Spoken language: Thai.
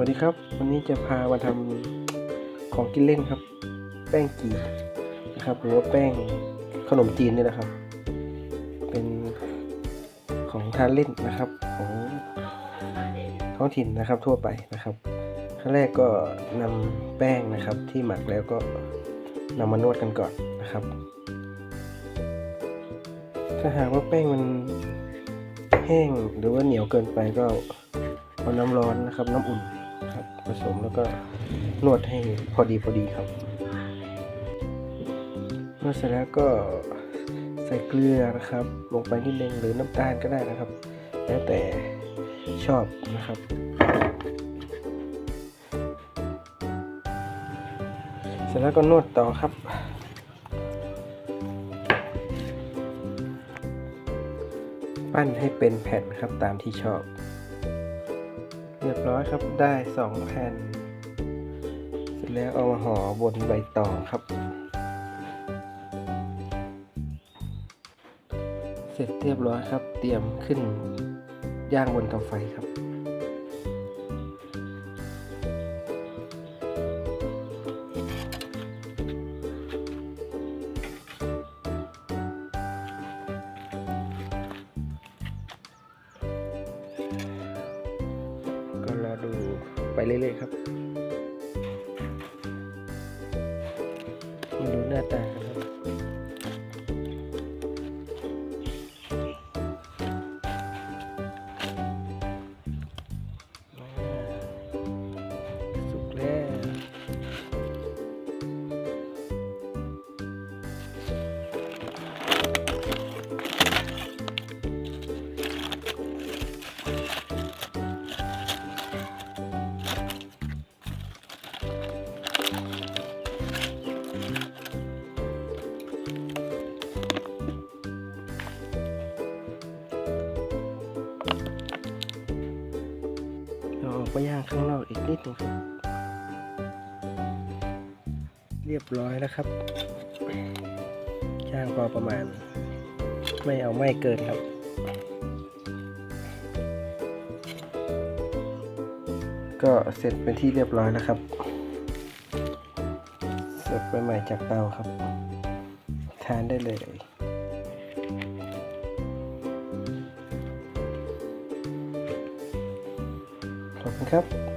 วัสดีครับ วันนี้จะพามาทำของกินเล่นครับ แป้งกีนะครับหรือว่าแป้งขนมจีนนี่แหละครับ เป็นของทานเล่นนะครับของท้องถิ่นนะครับทั่วไปนะครับขั้นแรกก็นำแป้งนะครับที่หมักแล้วก็นำมานวดกันก่อนนะครับ ถ้าหากว่าแป้งมันแห้งหรือว่าเหนียวเกินไปก็เอาน้ำร้อนนะครับ น้ำอุ่น ครับ ผสมแล้วก็นวดให้พอดีพอดีครับนวดเสร็จแล้วก็ใส่เกลือนะครับ ลงไปนิดนึงหรือน้ำตาลก็ได้นะครับ แล้วแต่ชอบนะครับเสร็จแล้วก็นวดต่อครับ ปั้นให้เป็นแผ่นครับตามที่ชอบ รียบร้อยครับได้สองแผ่น เสร็จแล้วเอามาห่อบนใบตองครับ เสร็จเรียบร้อยครับ เตรียมขึ้นย่างบนเตาไฟครับ ดูไปเรื่อยๆครับมาดูหน้าตา ไปย่างข้างนอกอีกนิดนึงครับเรียบร้อยแล้วครับย่างพอประมาณ ไม่เอาไม้เกินครับก็เสร็จเป็นที่เรียบร้อยแล้วครับ เสร์ฟไปใหม่จากเตาครับ ทานได้เลย ครับ